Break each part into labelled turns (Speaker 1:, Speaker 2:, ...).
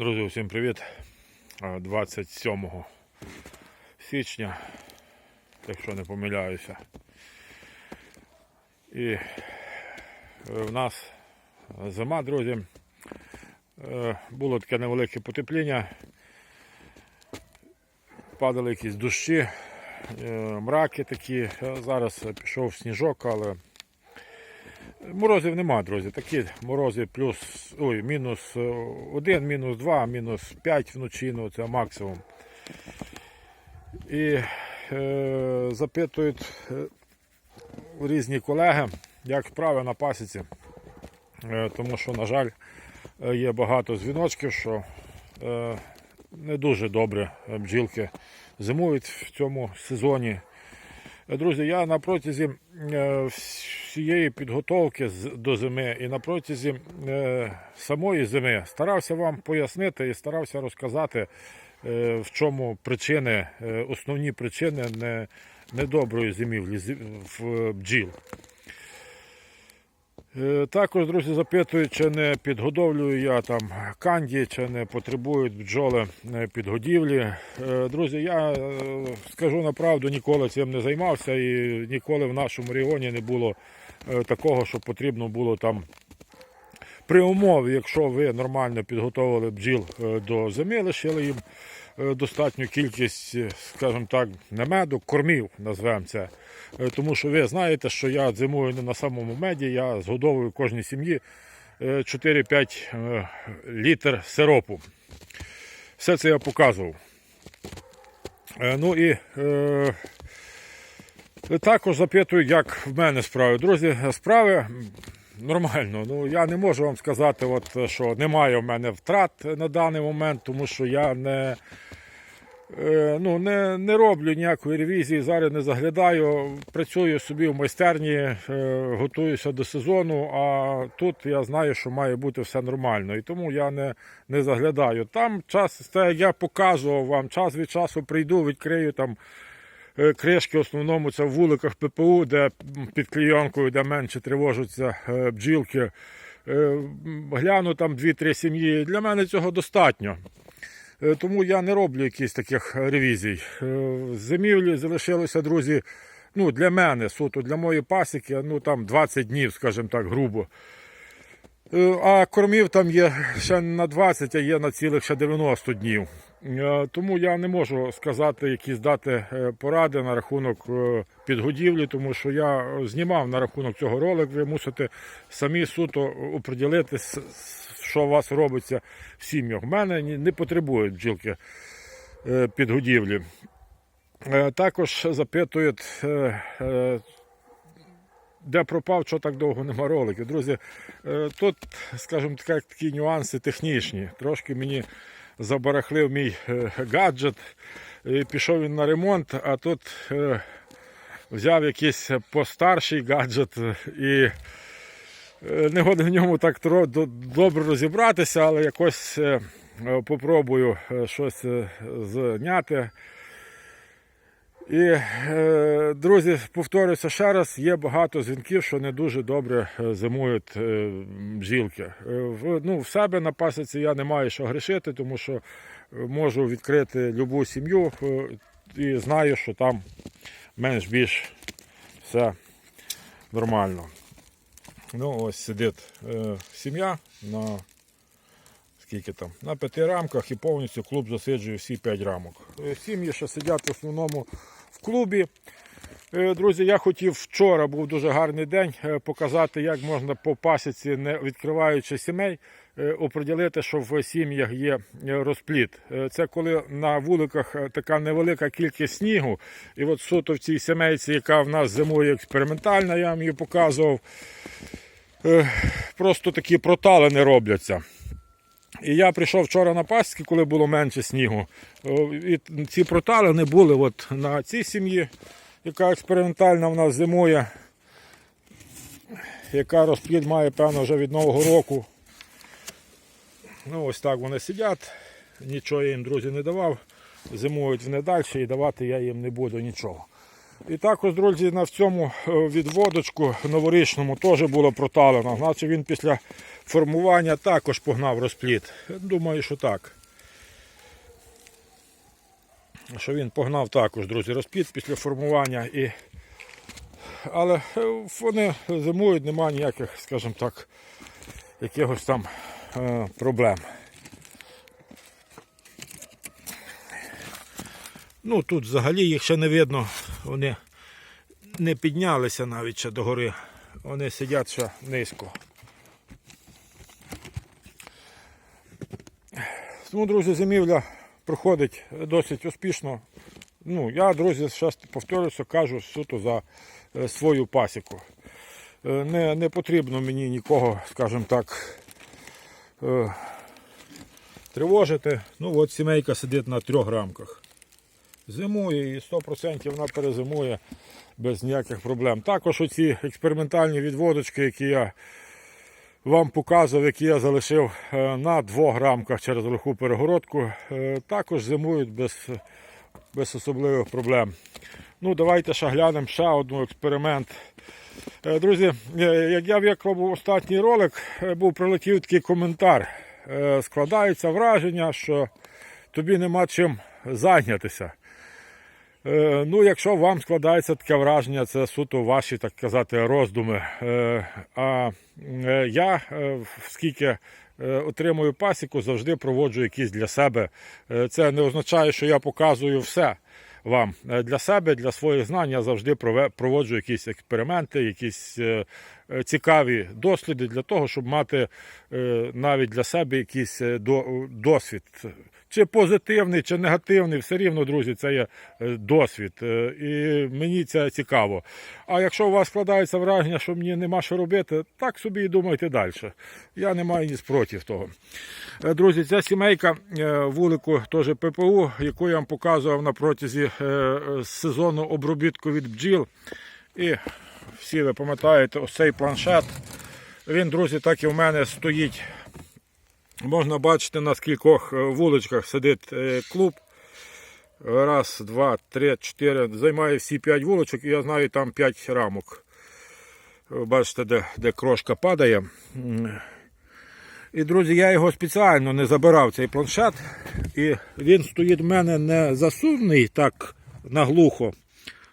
Speaker 1: Друзі, всім привіт. Е, 27 січня, якщо не помиляюся. І е, в нас зима, друзі. Е, Було таке невелике потепління. Падали якісь дощі, е, мраки такі. Зараз пішов сніжок, але Морозів нема, друзі. Такі морози плюс ой, мінус 1, мінус 2, мінус 5 вночі, ну це максимум. І е, запитують е, різні колеги, як справи на пасіці. Е, тому що, на жаль, е, є багато дзвіночків, що е, не дуже добре е, бджілки зимують в цьому сезоні. Друзі, я на протязі е, всієї підготовки до зими і на протязі е, самої зими старався вам пояснити і старався розказати, е, в чому причини, основні причини недоброї зимівлі в бджіл. Е, Також, друзі, запитують, чи не підгодовлюю я там канді, чи не потребують бджоли е, підгодівлі. Е, Друзі, я скажу направду, ніколи цим не займався і ніколи в нашому регіоні не було такого, що потрібно було там. При умові, якщо ви нормально підготовили бджіл до зими, лишили їм достатню кількість, е, скажімо так, не меду, кормів, назвемо це. Е, Тому що ви знаєте, що я зимую не на самому меді, я згодовую кожній сім'ї е, 4-5 е, літр сиропу. Все це я показував. Е, Ну і е, також запитують, як в мене справи. Друзі, справи нормально. Ну, я не можу вам сказати, от, що немає в мене втрат на даний момент, тому що я не, е, ну, не, не роблю ніякої ревізії, зараз не заглядаю, працюю собі в майстерні, е, готуюся до сезону, а тут я знаю, що має бути все нормально. І тому я не, не заглядаю. Там час, це я показував вам, час від часу прийду, відкрию там. Е, Кришки в основному це в вуликах ППУ, де під клійонкою, де менше тривожаться е, бджілки. Е, Гляну там 2-3 сім'ї. Для мене цього достатньо. Тому я не роблю якихось таких ревізій. Зимівлі залишилося, друзі, ну, для мене, суто для моєї пасіки, ну там 20 днів, скажімо так, грубо. А кормів там є ще на 20, а є на цілих ще 90 днів. Е, Тому я не можу сказати, якісь дати е, поради на рахунок е, підгодівлі, тому що я знімав на рахунок цього ролик. Ви мусите самі суто оприділити, що у вас робиться в сім'ях. У мене не потребують бджілки підгодівлі. Також запитують, де пропав, що так довго нема роликів. Друзі, тут, скажімо так, такі нюанси технічні. Трошки мені забарахлив мій е, гаджет, і пішов він на ремонт, а тут е, взяв якийсь постарший гаджет е, і не годен в ньому так добре розібратися, але якось попробую щось зняти. І, е, друзі, повторюся ще раз, є багато дзвінків, що не дуже добре е, зимують е, бджілки. В, ну, в себе на пасіці я не маю що грішити, тому що можу відкрити любу сім'ю і знаю, що там менш-більш все нормально. Ну, ось сидить сім'я на скільки там, на п'яти рамках і повністю клуб засиджує всі п'ять рамок. Сім'ї, що сидять в основному в клубі. Е, Друзі, я хотів вчора, був дуже гарний день, е, показати, як можна по пасіці, не відкриваючи сімей, е, оприділити, що в сім'ях є розпліт. Це коли на вуликах така невелика кількість снігу. І от суто в цій сімейці, яка в нас зимує експериментальна, я вам її показував. Просто такі проталини робляться. І я прийшов вчора на пасіки, коли було менше снігу. І ці проталини були от на цій сім'ї, яка експериментальна в нас зимує, яка розплід має, певно, вже від Нового року. Ну, ось так вони сидять. Нічого я їм, друзі, не давав. Зимують вони далі і давати я їм не буду нічого. І також, друзі, на цьому е, відводочку новорічному теж було проталено. Значить він після формування також погнав розпліт. Думаю, що так. Що він погнав також, друзі, розпліт після формування. І... Але е, вони зимують, немає ніяких, скажімо так, якихось там е, проблем. Ну тут взагалі їх ще не видно, вони не піднялися навіть ще до гори. Вони сидять ще низько. Тому, друзі, зимівля проходить досить успішно. Ну, я, друзі, ще повторюся, кажу суто за е, свою пасіку. Е, Не, не потрібно мені нікого, скажімо так, е, тривожити. Ну, от сімейка сидить на трьох рамках. Зимує і 100% вона перезимує без ніяких проблем. Також оці експериментальні відводочки, які я вам показував, які я залишив е, на двох рамках через лиху перегородку, е, також зимують без, без особливих проблем. Ну, давайте ще глянемо ще один експеримент. Е, Друзі, як я виклав останній ролик, був прилетів такий коментар. Складається враження, що тобі нема чим зайнятися. Е, Ну, якщо вам складається таке враження, це суто ваші, так казати, роздуми. Е, А е, я, скільки отримую пасіку, завжди проводжу якісь для себе. Це не означає, що я показую все вам. Для себе, для своїх знань я завжди проводжу якісь експерименти, якісь цікаві досліди для того, щоб мати е, навіть для себе якийсь е, досвід. Чи позитивний, чи негативний, все рівно, друзі, це є е, досвід. Е, І мені це цікаво. А якщо у вас складається враження, що мені нема що робити, так собі і думайте далі. Я не маю ніч проти того. Е, Друзі, ця сімейка е, вулику теж ППУ, яку я вам показував на протязі е, е, сезону обробітку від бджіл. І всі ви пам'ятаєте, ось цей планшет. Він, друзі, так і в мене стоїть Можна бачити, на скількох е, вуличках сидить е, клуб. Раз, два, три, чотири. Займає всі п'ять вуличок, і я знаю там п'ять рамок. Бачите, де, де крошка падає. І, друзі, я його спеціально не забирав цей планшет. І він стоїть в мене не засувний так наглухо.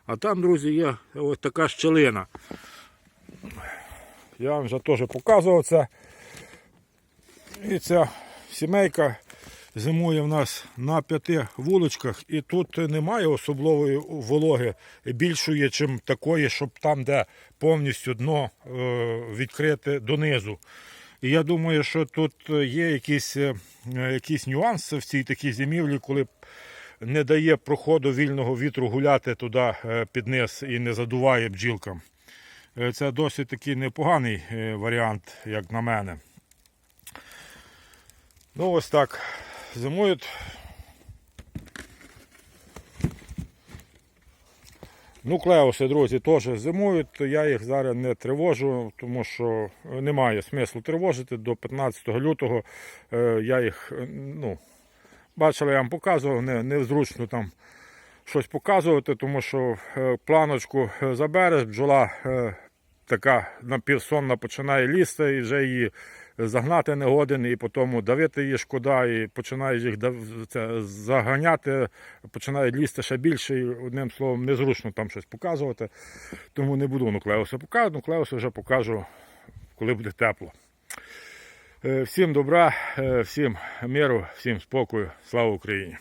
Speaker 1: А там, друзі, є ось така щелина. Я вам вже теж показував це. І ця сімейка зимує в нас на п'яти вуличках, і тут немає особливої вологи більшої, ніж такої, щоб там, де повністю дно е, відкрите донизу. І я думаю, що тут є якийсь, е, якийсь нюанс в цій такій зимівлі, коли не дає проходу вільного вітру гуляти туди е, під низ і не задуває бджілкам. Е, Це досить такий непоганий е, варіант, як на мене. Ну ось так. Зимують. Нуклеуси, друзі, теж зимують. Я їх зараз не тривожу, тому що немає смислу тривожити. До 15 лютого я їх, ну, бачили, я вам показував, не, незручно там щось показувати, тому що е, планочку е, забереш, бджола е, така напівсонна починає лізти і вже її загнати не годен, і потім давити її шкода, і починаєш їх це, заганяти, починають лізти ще більше, і одним словом, незручно там щось показувати. Тому не буду нуклеуси показувати, нуклеуси вже покажу, коли буде тепло. Е, Всім добра, е, всім миру, всім спокою. Слава Україні!